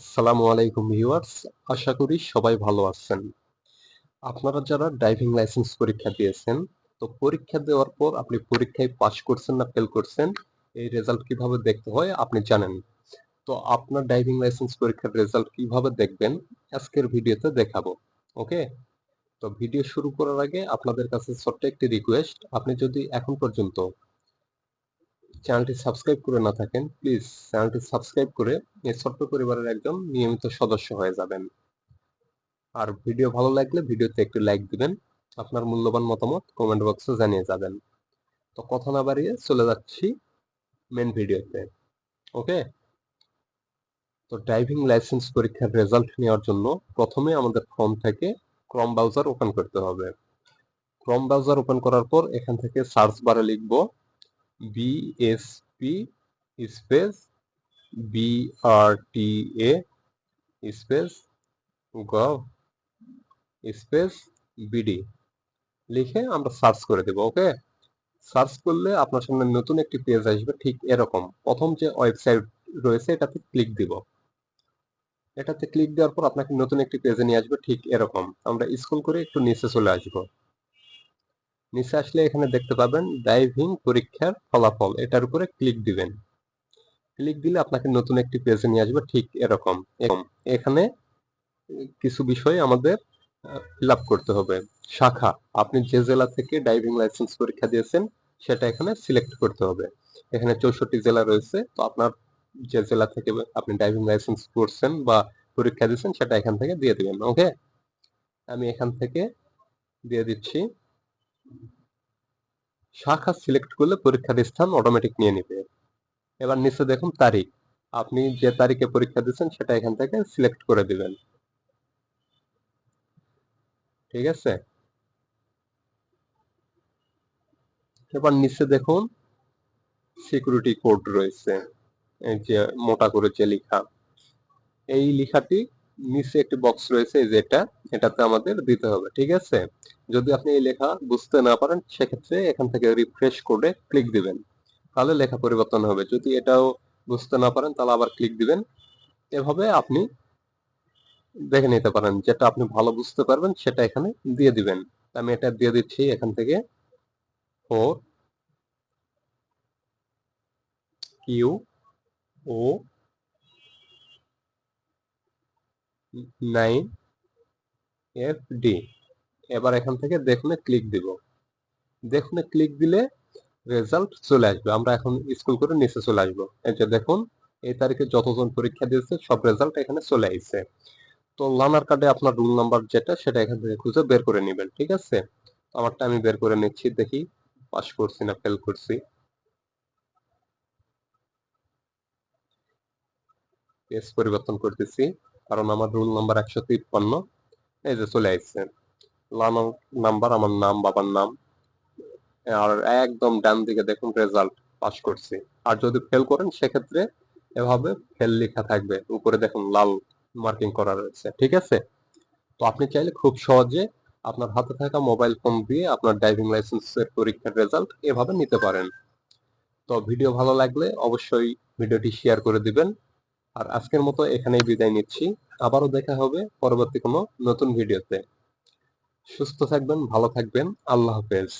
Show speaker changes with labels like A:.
A: আসসালামু আলাইকুম ভিউয়ার্স, আশা করি সবাই ভালো আছেন। আপনারা যারা ড্রাইভিং লাইসেন্স পরীক্ষা দিয়েছেন, তো পরীক্ষা দেওয়ার পর আপনি পরীক্ষায় পাশ করছেন না ফেল করছেন, এই রেজাল্ট কীভাবে দেখতে হয় আপনি জানেন। তো আপনার ড্রাইভিং লাইসেন্স পরীক্ষার রেজাল্ট কীভাবে দেখবেন, আজকের ভিডিওতে দেখাবো, ওকে? তো ভিডিও শুরু করার আগে আপনাদের কাছে ছোট্ট একটি রিকোয়েস্ট আপনি যদি এখন পর্যন্ত চ্যানেলটি সাবস্ক্রাইব করে না থাকেন প্লিজ চ্যানেলটি সাবস্ক্রাইব করে এই ছোট্ট পরিবারের একজন নিয়মিত সদস্য হয়ে যাবেন। আর ভিডিও ভালো লাগলে ভিডিওতে একটু লাইক দিবেন, আপনার মূল্যবান মতামত কমেন্ট বক্সে জানিয়ে যাবেন। তো কথা না বাড়িয়ে চলে যাচ্ছি মেন ভিডিওতে ওকে তো ড্রাইভিং লাইসেন্স পরীক্ষার রেজাল্ট নেওয়ার জন্য প্রথমে আমাদের ফর্ম থেকে ক্রম ব্রাউজার ওপেন করতে হবে। ক্রম ব্রাউজার ওপেন করার পর এখান থেকে সার্চ বারে লিখব BSP space BRTA space gov space BD লিখে আমরা সার্চ করে দেব ওকে সার্চ করলে আপনার সামনে নতুন একটি পেজ আসবে, ঠিক এরকম। প্রথম যে ওয়েবসাইট রয়েছে, এটাতে ক্লিক দিব। এটাতে ক্লিক দেওয়ার পর আপনাকে নতুন একটি পেজে নিয়ে আসবে, ঠিক এরকম। আমরা স্ক্রল করে একটু নিচে চলে আসব। নিচে আসলে এখানে দেখতে পাবেন ড্রাইভিং পরীক্ষার ফলাফল। এটার উপরে ক্লিক দিবেন। ক্লিক দিলে আপনাকে নতুন একটি পেজে নিয়ে আসবে ঠিক এরকম। এখানে কিছু বিষয় আমাদের ফিলআপ করতে হবে। শাখা। আপনি যে জেলা থেকে ড্রাইভিং লাইসেন্স পরীক্ষা দিয়েছেন, সেটা এখানে সিলেক্ট করতে হবে। এখানে চৌষট্টি জেলা রয়েছে। তো আপনার যে জেলা থেকে আপনি ড্রাইভিং লাইসেন্স করছেন বা পরীক্ষা দিয়েছেন, সেটা এখান থেকে দিয়ে দিবেন। ওকে আমি এখান থেকে দিয়ে দিচ্ছি। শাখা সিলেক্ট করলে পরীক্ষার স্থান অটোমেটিক নিয়ে নিবে। এবার নিচে দেখুন তারিখ। আপনি যে তারিখে পরীক্ষা দিচ্ছেন সেটা এখান থেকে সিলেক্ট করে দিবেন। ঠিক আছে? এবার নিচে দেখুন সিকিউরিটি কোড রয়েছে। এই যে মোটা করে যে লেখা। এই লেখাটি নিচে একটি বক্স রয়েছে যেটা এটাতে আমাদের দিতে হবে, ঠিক আছে? যদি আপনি এই লেখা বুঝতে না পারেন, সেক্ষেত্রে এখান থেকে রিফ্রেশ করে ক্লিক দিবেন। তাহলে লেখা পরিবর্তন হবে। যদি এটাও বুঝতে না পারেন, তাহলে আবার ক্লিক দিবেন। এভাবে আপনি দেখে নিতে পারেন, যেটা আপনি ভালো বুঝতে পারবেন, সেটা এখানে দিয়ে দিবেন। আমি এটা দিয়ে দিচ্ছি এখান থেকে। Four Q O nine F D. এবার এখান থেকে দেখুনে ক্লিক দিব। দেখুনে ক্লিক দিলে রেজাল্ট চলে আসবে। আমরা এখন স্কুল করে নিচে চলে আসব। এই যে দেখুন, এই তারিখে যতজন পরীক্ষা দিয়েছে, সব রেজাল্ট এখানে চলে আসছে তো লার্নার কার্ডে আপনার রুল নাম্বার যেটা, সেটা এখান থেকে খুঁজে বের করে নেবেন, ঠিক আছে? আমারটা আমি বের করে নিচ্ছি, দেখি পাস করছি না ফেল করছি। পেজ পরিবর্তন করতেছি। কারণ আমার রুল নাম্বার একশো তিপ্পান্ন। এই যে চলে আসছে লার্নার নাম্বার, আমার নাম, বাবার নাম। আর একদম ডান দিকে দেখুন রেজাল্ট পাস করছি। আর যদি ফেল করেন, সেক্ষেত্রে এভাবে ফেল লেখা থাকবে। উপরে দেখুন লাল মার্কিং করা রয়েছে, ঠিক আছে? তো আপনি চাইলে খুব সহজে আপনার হাতে থাকা মোবাইল ফোন দিয়ে আপনার ড্রাইভিং লাইসেন্সের পরীক্ষার রেজাল্ট এভাবে নিতে পারেন। তো ভিডিও ভালো লাগলে অবশ্যই ভিডিওটি শেয়ার করে দিবেন। আর আজকের মতো এখানেই বিদায় নিচ্ছি। আবারও দেখা হবে পরবর্তী কোনো নতুন ভিডিওতে। সুস্থ থাকবেন, ভালো থাকবেন। আল্লাহ হাফেজ।